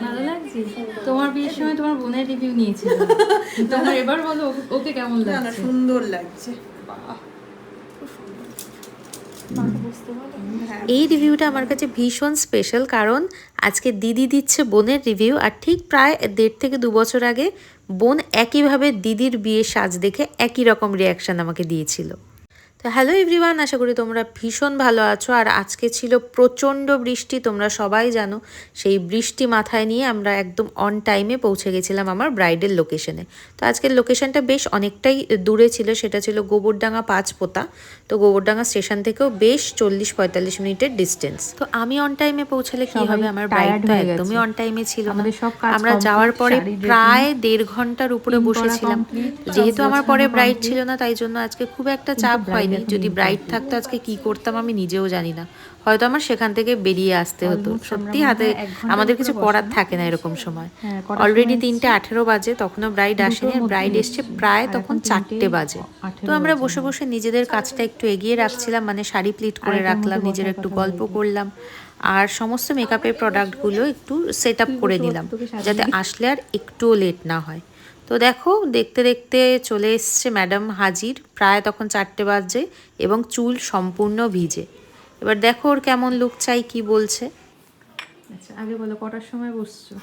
ভালো লাগছে? তোমার বিয়ের সময় তোমার বোনের রিভিউ নিয়েছিল। তোমার এবার বলো ওকে- কেমন না না সুন্দর লাগছে। বাহ। খুব সুন্দর। এই রিভিউটা আমার কাছে ভীষণ স্পেশাল কারণ আজকে দিদি দিচ্ছে বোনের রিভিউ আর ঠিক প্রায় দেড় থেকে দু বছর আগে বোন একইভাবে দিদির বিয়ের সাজ দেখে একই রকম রিয়াকশান আমাকে দিয়েছিল। তো হ্যালো এভরিওয়ান আশা করি তোমরা ভীষণ ভালো আছো। আর আজকে ছিল প্রচণ্ড বৃষ্টি তোমরা সবাই জানো। সেই বৃষ্টি মাথায় নিয়ে আমরা একদম অন টাইমে পৌঁছে গেছিলাম আমার ব্রাইডের লোকেশনে তো আজকের লোকেশনটা বেশ অনেকটাই দূরে ছিল সেটা ছিল গোবরডাঙ্গা পাঁচপোতা। তো গোবরডাঙ্গা স্টেশন থেকেও বেশ চল্লিশ পঁয়তাল্লিশ মিনিটের ডিস্টেন্স তো আমি অন টাইমে পৌঁছালে কি হবে? আমার ব্রাইড তো একদমই অন টাইমে ছিল না। আমরা যাওয়ার পরে প্রায় দেড় ঘণ্টার উপরে বসেছিলাম। যেহেতু আমার পরে ব্রাইড ছিল না তাই জন্য আজকে খুব একটা চাপ হয়নি। এখন যদি। ব্রাইড থাকতো আজকে কি করতাম আমি নিজেও জানি না। হয়তো আমার সেখান থেকে বেরিয়ে আসতে হতো। সত্যি হাতে হয় আমাদের কিছু করার থাকে না এরকম সময়। হ্যাঁ, অলরেডি তিনটে আঠেরো বাজে তখনও ব্রাইড আসেনি। ব্রাইড এসছে। প্রায় তখন চারটে বাজে। তো আমরা বসে বসে নিজেদের কাজটা একটু এগিয়ে রাখছিলাম মানে শাড়ি প্লিট করে রাখলাম নিজের একটু গল্প করলাম। আর সমস্ত মেকআপের প্রোডাক্টগুলো একটু সেট আপ করে নিলাম যাতে আসলে আর একটুও লেট না হয়। তো দেখো দেখতে দেখতে চলে এসছে ম্যাডাম হাজির। প্রায় তখন চারটে বাজে এবং চুল সম্পূর্ণ ভিজে। এবার দেখো ওর কেমন লুক চাই কি বলছে? আচ্ছা আগে বলো কটার সময় বসছো?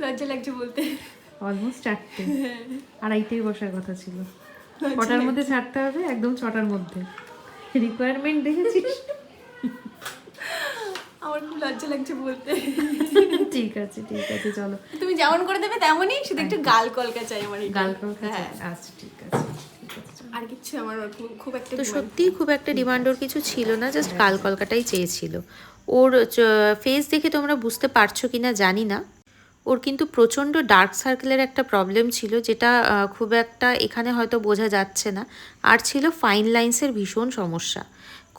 লজ্জা লাগছে বলতে। অলমোস্ট চারটে। আড়াইটেই বসার কথা ছিল। কটার মধ্যে ছাড়তে হবে? একদম ছটার মধ্যে। রিকোয়ারমেন্ট দেখেছিস? আমার খুব লজ্জা লাগছে বলতে। ঠিক আছে ঠিক আছে চলো। তুমি যেমন করে দেবে তেমনই শুধু একটু গাল কলকা চাই আমার গাল কলকা হ্যাঁ। আচ্ছা ঠিক আছে ঠিক আছে চলো। আর কিছু আমার খুব- একটা তো সত্যিই খুব একটা ডিমান্ড ওর কিছু ছিল না জাস্ট কাল কলকাটাই চেয়েছিল। ওর ফেস দেখে তোমরা বুঝতে পারছ কিনা জানি না। ওর কিন্তু প্রচণ্ড ডার্ক সার্কেলের একটা প্রবলেম ছিল যেটা খুব একটা এখানে হয়তো বোঝা যাচ্ছে না। আর ছিল ফাইন লাইন্সের ভীষণ সমস্যা।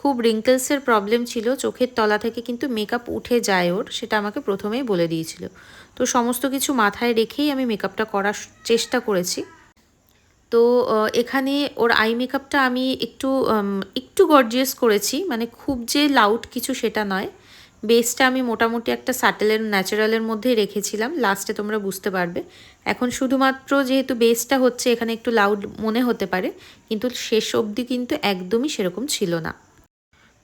খুব রিঙ্কেলসের প্রবলেম ছিল, চোখের তলা থেকে কিন্তু মেকআপ উঠে যায় ওর, সেটা আমাকে প্রথমেই বলে দিয়েছিল। তো সমস্ত কিছু মাথায় রেখেই আমি মেকআপটা করার চেষ্টা করেছি। তো এখানে ওর আই মেকআপটা আমি একটু একটু গর্জিয়াস করেছি মানে খুব যে লাউড কিছু সেটা নয়। বেসটা আমি মোটামুটি একটা স্যাটেলের ন্যাচারালের মধ্যেই রেখেছিলাম লাস্টে তোমরা বুঝতে পারবে। এখন শুধুমাত্র যেহেতু বেসটা হচ্ছে, এখানে একটু লাউড মনে হতে পারে, কিন্তু শেষ অবধি কিন্তু একদমই সেরকম ছিল না।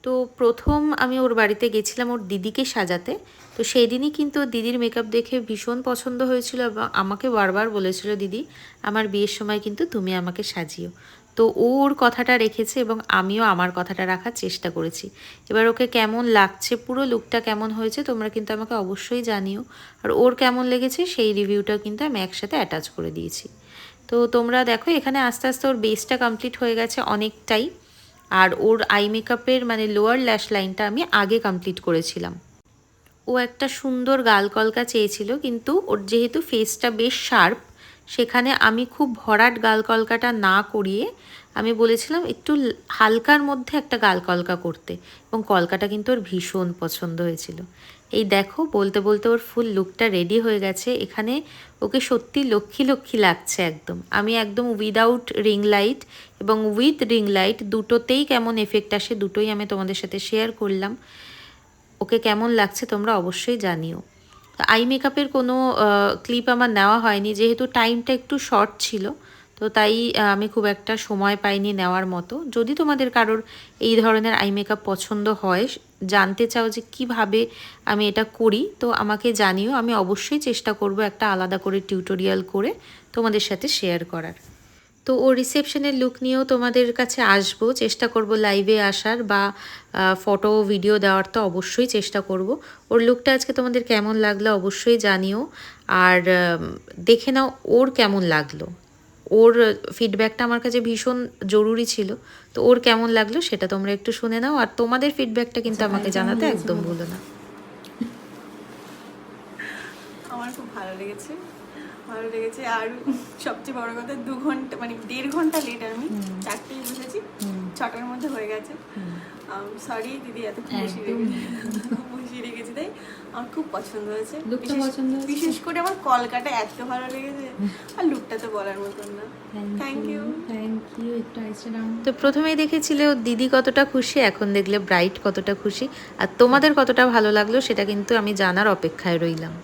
তো প্রথম আমি ওর বাড়িতে গেছিলাম ওর দিদিকে সাজাতে। তো সেই দিনই কিন্তু দিদির মেকআপ দেখে ভীষণ পছন্দ হয়েছিল এবং আমাকে বারবার বলেছিল, দিদি, আমার বিয়ের সময় কিন্তু তুমি আমাকে সাজিও। তো ওর কথাটা রেখেছে এবং আমিও আমার কথাটা রাখার চেষ্টা করেছি। এবার ওকে কেমন লাগছে, পুরো লুকটা কেমন হয়েছে তোমরা কিন্তু আমাকে অবশ্যই জানিও। আর ওর কেমন লেগেছে সেই রিভিউটা কিন্তু আমি একসাথে অ্যাটাচ করে দিয়েছি। তো তোমরা দেখো এখানে আস্তে আস্তে ওর বেসটা কমপ্লিট হয়ে গেছে অনেকটাই। আর ওর আই মেকআপের মানে লোয়ার ল্যাশ লাইনটা আমি আগে কমপ্লিট করেছিলাম। ও একটা সুন্দর গাল কলকা চেয়েছিল, কিন্তু ওর যেহেতু ফেসটা বেশ শার্প সেখানে আমি খুব ভরাট গাল কলকাটা না করিয়ে আমি বলেছিলাম একটু হালকার মধ্যে একটা গাল কলকা করতে, এবং কলকাটা কিন্তু ওর ভীষণ পছন্দ হয়েছিল। এই দেখো, বলতে বলতে ওর ফুল লুকটা রেডি হয়ে গেছে। এখানে ওকে সত্যি লক্ষ্মী লক্ষ্মী লাগছে একদম। আমি একদম উইদাউট রিং লাইট এবং উইথ রিং লাইট দুটোতেই কেমন এফেক্ট আসে দুটোই আমি তোমাদের সাথে শেয়ার করলাম। ওকে কেমন লাগছে তোমরা অবশ্যই জানিও। আই মেকআপের কোনো ক্লিপ আমার নেওয়া হয়নি, যেহেতু টাইমটা একটু শর্ট ছিল। তো তাই আমি খুব একটা সময় পাইনি নেওয়ার মতো। যদি তোমাদের কারোর এই ধরনের আই মেকআপ পছন্দ হয়, জানতে চাও যে কীভাবে আমি এটা করি, তো আমাকে জানিও। আমি অবশ্যই চেষ্টা করব একটা আলাদা করে টিউটোরিয়াল করে তোমাদের সাথে শেয়ার করার। তো ও রিসেপশনের লুক নিয়েও তোমাদের কাছে আসব। চেষ্টা করব লাইভে আসার বা ফটো ভিডিও দেওয়ার তো অবশ্যই চেষ্টা করব। ওর লুকটা আজকে তোমাদের কেমন লাগল অবশ্যই জানিও। আর দেখে নাও ওর কেমন লাগল। ওর ফিডব্যাকটা আমার কাছে ভীষণ জরুরি ছিল। তো ওর কেমন লাগল সেটা তোমরা একটু শুনে নাও। আর তোমাদের ফিডব্যাকটা কিন্তু আমাকে জানাতে একদম ভুলো না। আমার খুব ভালো লেগেছে। ভালো লেগেছে। আর সবচেয়ে বড় কথা দু ঘণ্টা মানে দেড় ঘণ্টা লেট আমি চারটেই বসেছি ছটার মধ্যে হয়ে গেছে। সরি দিদি এত বসিয়ে একদম। বসিয়ে রেখেছি তাই আমার খুব পছন্দ হয়েছে। লুকটা পছন্দ হয়েছে? বিশেষ করে আমার কলকাটা এত ভালো লেগেছে। আর লুকটা তো বলার মতন না। থ্যাংক ইউ থ্যাংক ইউ একটু আইসটা ডাউন তো প্রথমেই দেখেছিলে ওর দিদি কতটা খুশি এখন দেখলে ব্রাইট কতটা খুশি। আর তোমাদের কতটা ভালো লাগল সেটা কিন্তু আমি জানার অপেক্ষায় রইলাম।